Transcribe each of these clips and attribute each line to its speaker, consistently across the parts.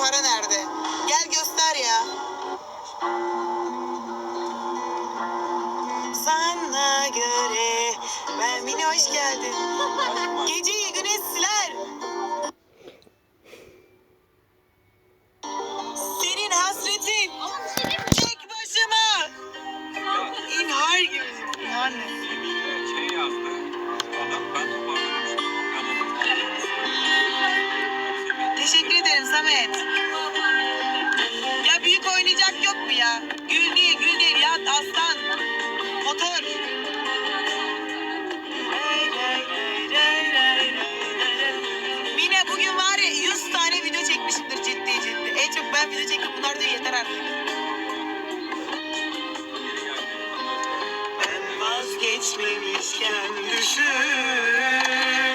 Speaker 1: para nerede? Ben çektim bunlar diyor yeter artık. Ben vazgeçmemişken düşün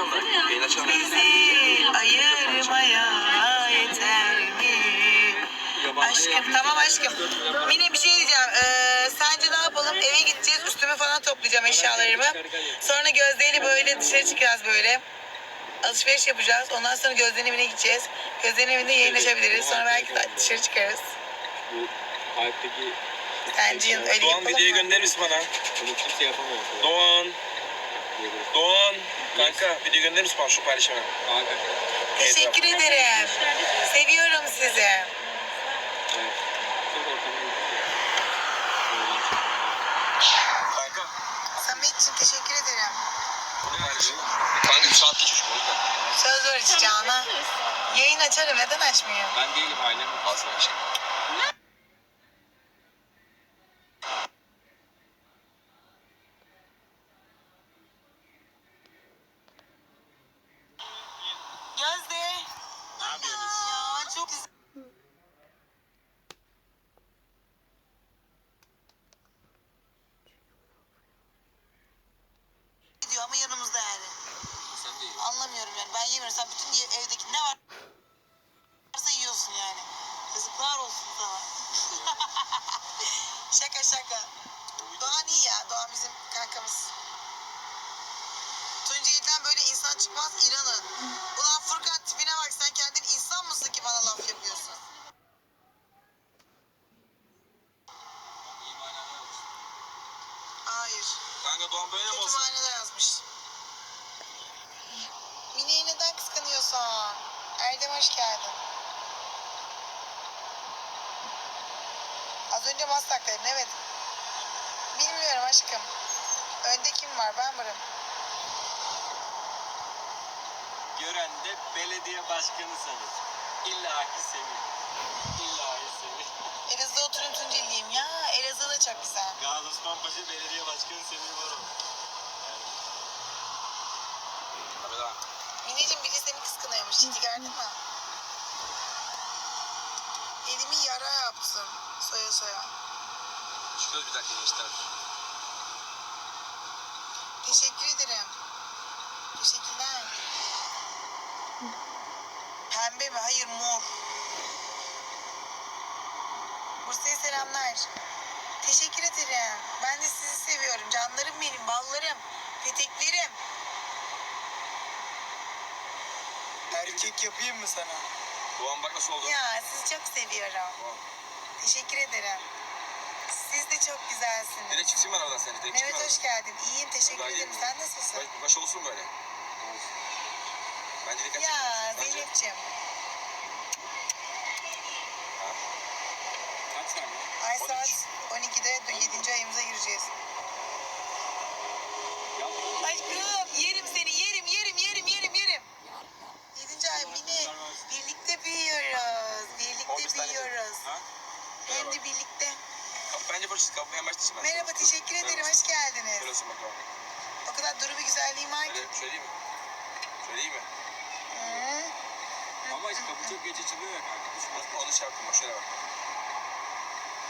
Speaker 2: yapacağım da yayın açalım.
Speaker 1: Bizi ayırmaya yeter mi? Aşkım tamam aşkım. Mine bir şey diyeceğim. Ee, sence ne yapalım? Eve gideceğiz. Üstümü falan toplayacağım eşyalarımı. Sonra Gözde'yle böyle dışarı çıkacağız böyle. Alışveriş yapacağız. Ondan sonra Gözde'nin evine gideceğiz. Gözde'nin evinde yayın açabiliriz. Sonra belki de dışarı çıkarız.
Speaker 2: Bu Alp'teki
Speaker 1: Sence öyle
Speaker 2: Doğan
Speaker 1: yapalım
Speaker 2: videoyu
Speaker 1: mı?
Speaker 2: gönderir misin bana?
Speaker 3: Bunu kimse yapamıyor.
Speaker 2: Doğan. Doğan. Kanka video gönderir misin bana şu paylaşımı?
Speaker 3: Kanka.
Speaker 1: Teşekkür ederim. Seviyorum sizi.
Speaker 2: Kanka.
Speaker 1: Samet'ciğim teşekkür ederim.
Speaker 2: Bunu. Kanka bir saat geçmiş o yüzden.
Speaker 1: Söz ver içeceğine. Yayın açarım. Neden açmayayım?
Speaker 3: Ben değilim ailem.
Speaker 2: Fazla bir şey.
Speaker 1: Gözde.
Speaker 2: Ne yapıyorsunuz?
Speaker 1: Ya çok güzel. Gidiyor ama yanımızda yani.
Speaker 3: Sen değil.
Speaker 1: Anlamıyorum yani. Ben yemiyorum. Sen bütün ye- evdeki ne var? Varsa yiyorsun yani. Yazıklar olsun sana. şaka şaka. Doğan iyi ya. Doğan bizim kankamız. Tunceli'den böyle insan çıkmaz İran'ı. Ulan Furkan tipine bak sen kendin insan mısın ki bana laf yapıyorsun? Hayır.
Speaker 2: Kanka Doğan böyle mi olsun?
Speaker 1: Kütüphanede yazmış. Mine'yi neden kıskanıyorsun? Erdem hoş geldin. Az önce Maslak'taydın evet. Bilmiyorum aşkım. Önde kim var ben varım.
Speaker 3: Gören de belediye başkanı sanır. İlla ki seni. İlla ki seni.
Speaker 1: Elazığ'da oturuyorum Tunceliyim ya. Elazığ da çok güzel.
Speaker 3: Gazi Osman Paşa belediye başkanı Semih var o.
Speaker 2: Tabii lan.
Speaker 1: Mineciğim biri seni kıskanıyormuş. Ciddi gördün mü? Soya soya.
Speaker 2: Çıkıyoruz bir dakika gençler.
Speaker 1: Teşekkür ederim. Teşekkürler. Pembe mi? Hayır mor. Bursa'ya selamlar. Teşekkür ederim. Ben de sizi seviyorum. Canlarım benim, ballarım, peteklerim.
Speaker 4: Erkek yapayım mı sana?
Speaker 2: Doğan bak nasıl oldu?
Speaker 1: Ya sizi çok seviyorum.
Speaker 2: Doğan.
Speaker 1: Teşekkür ederim. Siz de çok güzelsiniz.
Speaker 2: Direkt çıksın ben aradan seni. Direkt
Speaker 1: Mehmet
Speaker 2: çıksın
Speaker 1: hoş geldin. İyiyim teşekkür
Speaker 2: Vallahi
Speaker 1: ederim.
Speaker 2: iyiyim.
Speaker 1: Sen nasılsın?
Speaker 2: Baş, baş olsun böyle. Bence dikkat
Speaker 1: Ya
Speaker 2: çekmiyorsun. Bence-
Speaker 1: Zeynep'ciğim.
Speaker 3: Kaç?
Speaker 1: Ay
Speaker 2: 13.
Speaker 1: saat 12'de 7. ayımıza gireceğiz.
Speaker 3: Yap.
Speaker 1: Aşkım yerim seni yerim yerim yerim yerim yerim. 7. ay Mine birlikte büyüyoruz. Birlikte
Speaker 2: 11 tane
Speaker 1: büyüyoruz.
Speaker 2: Ha?
Speaker 1: Hem de birlikte.
Speaker 2: Bence polis kapı en başta ben.
Speaker 1: Merhaba teşekkür ederim hoş geldiniz.
Speaker 2: Şöyle bakalım.
Speaker 1: O kadar duru bir güzelliğim var ki.
Speaker 2: Söyleyeyim mi? Söyleyeyim mi?
Speaker 1: Hı.
Speaker 3: Ama işte kapı çok geç açılıyor ya kanka. Düşmez.
Speaker 2: Onu şey yaptım bak şöyle bak.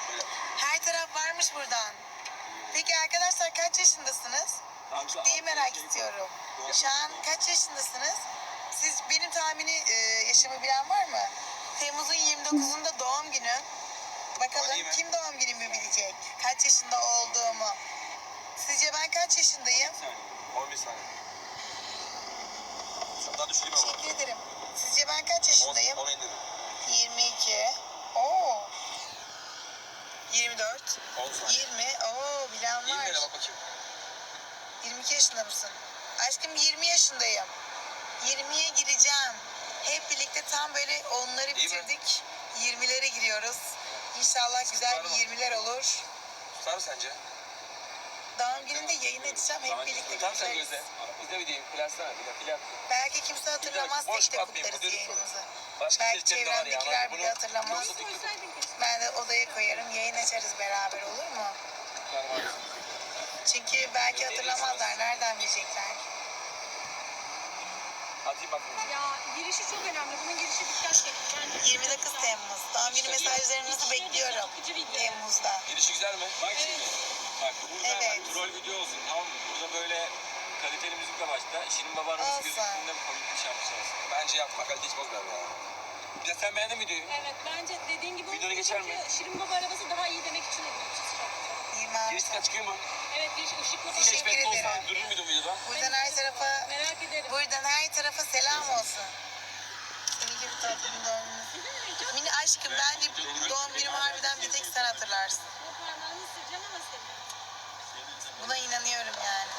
Speaker 2: Şöyle.
Speaker 1: Her taraf varmış buradan. Peki arkadaşlar kaç yaşındasınız? Ciddiyi merak istiyorum. Şu an kaç yaşındasınız? Siz benim tahmini e, yaşımı bilen var mı? Temmuz'un 29'unda doğum günü. Bakalım kim doğum günümü bilecek? Kaç yaşında olduğumu. Sizce ben kaç yaşındayım?
Speaker 2: 11 saniye. Daha düşüreyim ama.
Speaker 1: Teşekkür ederim. Sizce ben kaç yaşındayım?
Speaker 2: 10 indirdim.
Speaker 1: 22. Oo. 24.
Speaker 2: 10 saniye.
Speaker 1: 20. Oo bilen var.
Speaker 2: mi? Bak bakayım.
Speaker 1: 22 yaşında mısın? Aşkım 20 yaşındayım. 20'ye gireceğim. Hep birlikte tam böyle onları bitirdik. 20'lere giriyoruz. İnşallah güzel bir 20'ler olur.
Speaker 2: Tutar mı sence?
Speaker 1: Doğum gününde yayın açacağım. Hep birlikte
Speaker 2: Tutar sen
Speaker 1: bitiririz.
Speaker 2: gözle. Biz de bir diyeyim. Plansana. Bir de plan.
Speaker 1: Belki kimse hatırlamaz.
Speaker 2: boş
Speaker 1: Tek de kutlarız
Speaker 2: hadi lütfen.
Speaker 1: yayınımızı.
Speaker 2: Başka
Speaker 1: Belki
Speaker 2: seçenek de var ya.
Speaker 1: çevremdekiler
Speaker 2: Hadi
Speaker 1: bile
Speaker 2: bunu-
Speaker 1: hatırlamaz.
Speaker 2: Yoksa
Speaker 1: Ben de odaya koyarım. Yayın açarız beraber olur mu? Çünkü belki hatırlamazlar. Nereden bilecekler?
Speaker 2: Atayım bakalım.
Speaker 5: Ya girişi çok önemli. Bunun girişi dikkat çekti. Bence
Speaker 1: 29 Temmuz. Doğum günü mesajlarınızı bekliyorum. Temmuz'da.
Speaker 2: Girişi güzel mi?
Speaker 3: Bak şimdi. Bak burada
Speaker 1: Evet.
Speaker 3: bak, troll video olsun tamam mı? Burada böyle kaliteli müzikle başla. Şirin Baba
Speaker 1: Olsun.
Speaker 3: gözüktüğünde komik bir şarkı çalsın.
Speaker 2: Bence yapma. Kalite hiç bozmayalım ya. Bir de sen beğendin mi videoyu?
Speaker 5: Evet bence dediğin gibi
Speaker 2: Videonu
Speaker 5: oldu.
Speaker 2: geçer
Speaker 5: Çünkü
Speaker 2: mi?
Speaker 5: Şirin Baba arabası daha iyi demek için edilmiş
Speaker 1: 26.
Speaker 2: Giriş dikkat çıkıyor mu?
Speaker 5: Evet giriş ışıkla
Speaker 1: Teşekkür
Speaker 2: olsan
Speaker 1: ederim.
Speaker 2: durur muydun videoda?
Speaker 1: Buradan her tarafa
Speaker 5: Merak ederim.
Speaker 1: Buradan her tarafa selam olsun. Senin gibi tatlının doğum günü. Mini aşkım bence doğum günümü harbiden bir tek sen hatırlarsın.
Speaker 5: Bu parmağını ısıracağım ama seni.
Speaker 1: Buna inanıyorum yani.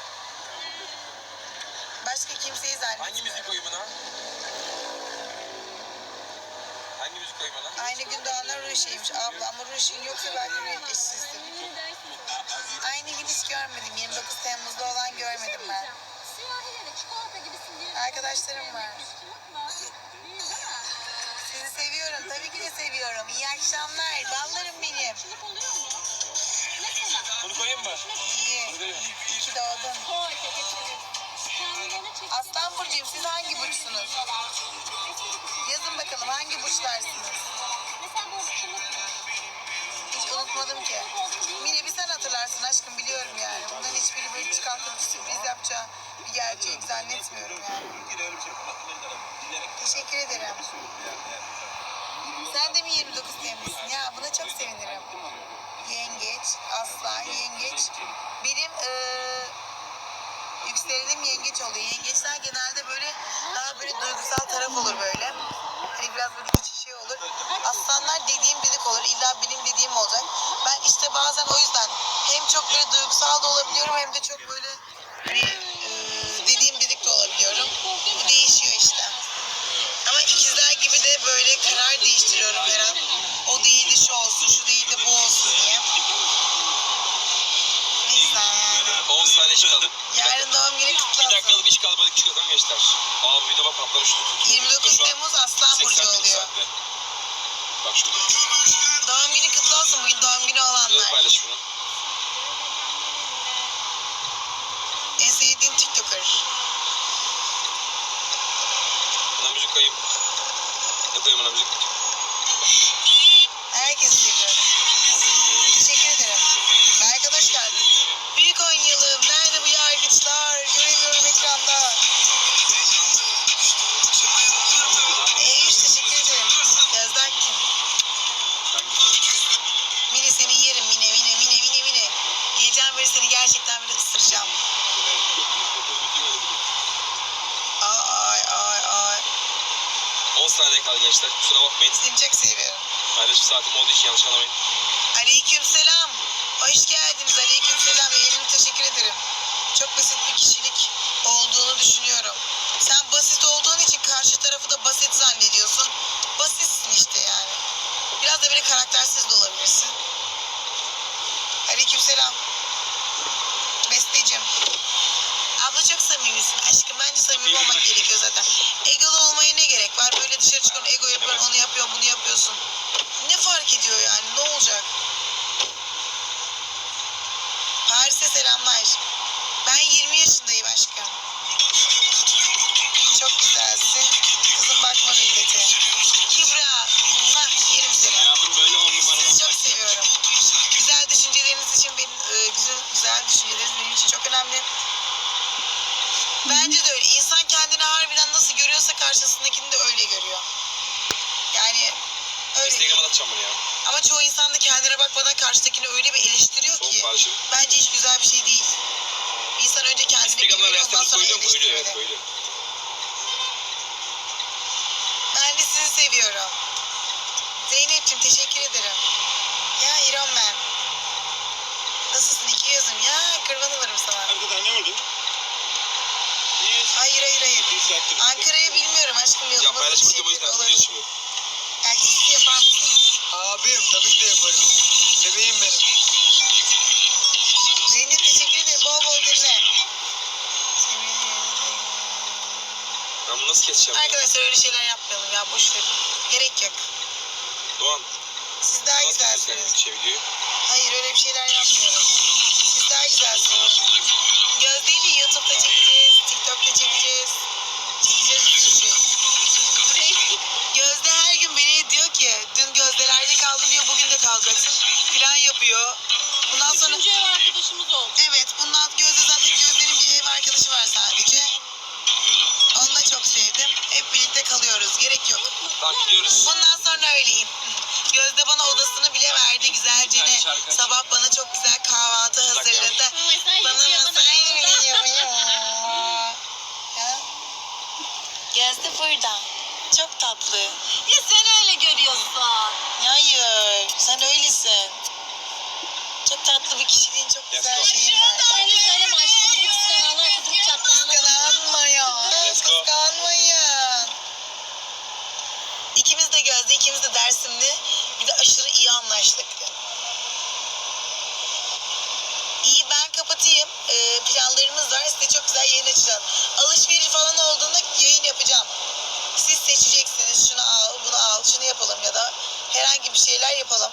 Speaker 1: Başka kimseyi
Speaker 2: Hangi müzik
Speaker 1: zannetmiyorum.
Speaker 2: uyumuna? Hangi müzik uyumuna?
Speaker 1: Aynı gün doğanlar Ruşi'ymiş. Abla ama Ruşi'nin yoksa belki bir eşsizdir. Hiç görmedim. 29 Temmuz'da olan görmedim ben.
Speaker 5: Siyahileri çikolata gibi simgeleri.
Speaker 1: Arkadaşlarım var.
Speaker 5: Değil değil mi?
Speaker 1: Sizi seviyorum. Tabii ki de seviyorum. İyi akşamlar. Ballarım benim.
Speaker 5: Çılık oluyor mu? Mesela.
Speaker 2: Bunu koyayım mı?
Speaker 1: İyi. İyi ki doğdun.
Speaker 5: Koy.
Speaker 1: Aslan Burcu'yum. Siz hangi burçsunuz? Yazın bakalım hangi burçlarsınız?
Speaker 5: Mesela bu çılık.
Speaker 1: Hiç unutmadım ki. Aşkım biliyorum yani. Bunların hiçbiri böyle çıkartıp bir sürpriz yapacağı bir gerçeği zannetmiyorum yani. Teşekkür ederim. Sen de mi 29 Temmuz'sun? Ya buna çok sevinirim. Yengeç, aslan, yengeç. Benim eee yükselenim yengeç oluyor. Yengeçler genelde böyle daha böyle duygusal taraf olur böyle. Hani biraz böyle içi şey olur. Aslanlar dediğim dedik olur. İlla benim dediğim olacak. Ben işte bazen o yüzden hem çok böyle duygusal da olabiliyorum hem de çok böyle hani eee, dediğim dedik de olabiliyorum. Bu değişiyor işte. Ama ikizler gibi de böyle karar değiştiriyorum her an. O değil de şu olsun, şu değil de bu olsun diye. Neyse yani.
Speaker 2: 10 saniye çıkalım.
Speaker 1: Yarın doğum günü kutlu
Speaker 2: Bir
Speaker 1: olsun.
Speaker 2: dakikalık iş kalmadık çıkalım gençler. Abi video bak patlamış.
Speaker 1: 29
Speaker 2: Şu an
Speaker 1: Temmuz Aslan Burcu
Speaker 2: 81
Speaker 1: oluyor.
Speaker 2: saatte. Bak şurada.
Speaker 1: Doğum günü kutlu olsun bugün doğum günü
Speaker 2: Şurada
Speaker 1: olanlar.
Speaker 2: paylaş bunu. 10 saniye kaldı gençler. Kusura bakmayın.
Speaker 1: Çok seviyorum.
Speaker 2: Paylaşım saatim olduğu için yanlış anlamayın.
Speaker 1: Aleyküm selam. Hoş geldiniz. Aleyküm selam. Yayınım teşekkür ederim. Çok basit bir kişilik olduğunu düşünüyorum. Sen basit olduğun için karşı tarafı da basit zannediyorsun. Basitsin işte yani. Biraz da böyle karaktersiz de olabilirsin. Aleyküm selam. Bestecim. Abla çok samimisin. Aşkım bence samimi olmak gerekiyor zaten. Gerek var? Böyle dışarı çıkıyorsun, ego yapıyorsun, onu yapıyorsun, bunu yapıyorsun. Ne fark ediyor yani? Ne olacak?
Speaker 2: Atacağım bunu ya.
Speaker 1: Ama çoğu insan da kendine bakmadan karşıdakini öyle bir eleştiriyor
Speaker 2: Son
Speaker 1: ki.
Speaker 2: parça.
Speaker 1: Bence hiç güzel bir şey değil. Bir insan önce kendini
Speaker 2: Instagram'da
Speaker 1: bilmeli, ondan sonra
Speaker 2: söylüyorum öyle evet
Speaker 1: eleştirmeli. Ben de sizi seviyorum. Zeynep'ciğim teşekkür ederim. Ya İrem ben. Nasılsın iki gözüm? Ya kurban olurum sana.
Speaker 3: Arkadan ne oldu? Niye?
Speaker 1: Hayır hayır hayır.
Speaker 3: Bir saattir.
Speaker 1: Ankara'ya bilmiyorum aşkım
Speaker 2: Ya
Speaker 1: yolumuz
Speaker 2: paylaşmak
Speaker 1: bir
Speaker 2: da bu yüzden biliyorsun şimdi.
Speaker 4: Abim tabii ki de yaparım. Bebeğim benim.
Speaker 1: Zeynep teşekkür ederim. Bol bol dinle.
Speaker 2: Ben bunu nasıl keseceğim?
Speaker 1: Arkadaşlar öyle şeyler yapmayalım ya boş ver. Gerek yok.
Speaker 2: Doğan.
Speaker 1: Siz daha
Speaker 2: Nasıl
Speaker 1: güzelsiniz.
Speaker 2: videoyu?
Speaker 1: Hayır öyle bir şeyler yapmıyorum. Siz daha güzelsiniz. Kalacaksın. Plan yapıyor. Bundan sonra
Speaker 5: Üçüncü ev arkadaşımız oldu.
Speaker 1: evet bundan Gözde zaten Gözde'nin bir ev arkadaşı var sadece. Onu da çok sevdim. Hep birlikte kalıyoruz. Gerek yok.
Speaker 2: Gidiyoruz.
Speaker 1: Bundan sonra öyleyim. Gözde bana odasını bile verdi güzelce ne. Sabah bana çok güzel kahvaltı hazırladı. Bana masaj veriyor ya. Ya. Gözde burada. Çok tatlı.
Speaker 5: Ya sen öyle görüyorsun.
Speaker 1: Hayır, sen öylesin. Çok tatlı bir kişiliğin, çok güzel şeyin var.
Speaker 5: Öyle söyleme aşkım. Bu kıskananlar kızıp çatlayanlar.
Speaker 1: Kıskanmayın.
Speaker 2: Let's go.
Speaker 1: Kıskanmayın. İkimiz de Gözde, ikimiz de Dersimli. Bir de aşırı iyi anlaştık. İyi ben kapatayım. Ee, planlarımız var. Size çok güzel yayın açacağız. Alışveriş falan olduğunda yayın yapacağım. Siz seçeceksiniz. Şunu al, bunu al, şunu yapalım ya da herhangi bir şeyler yapalım.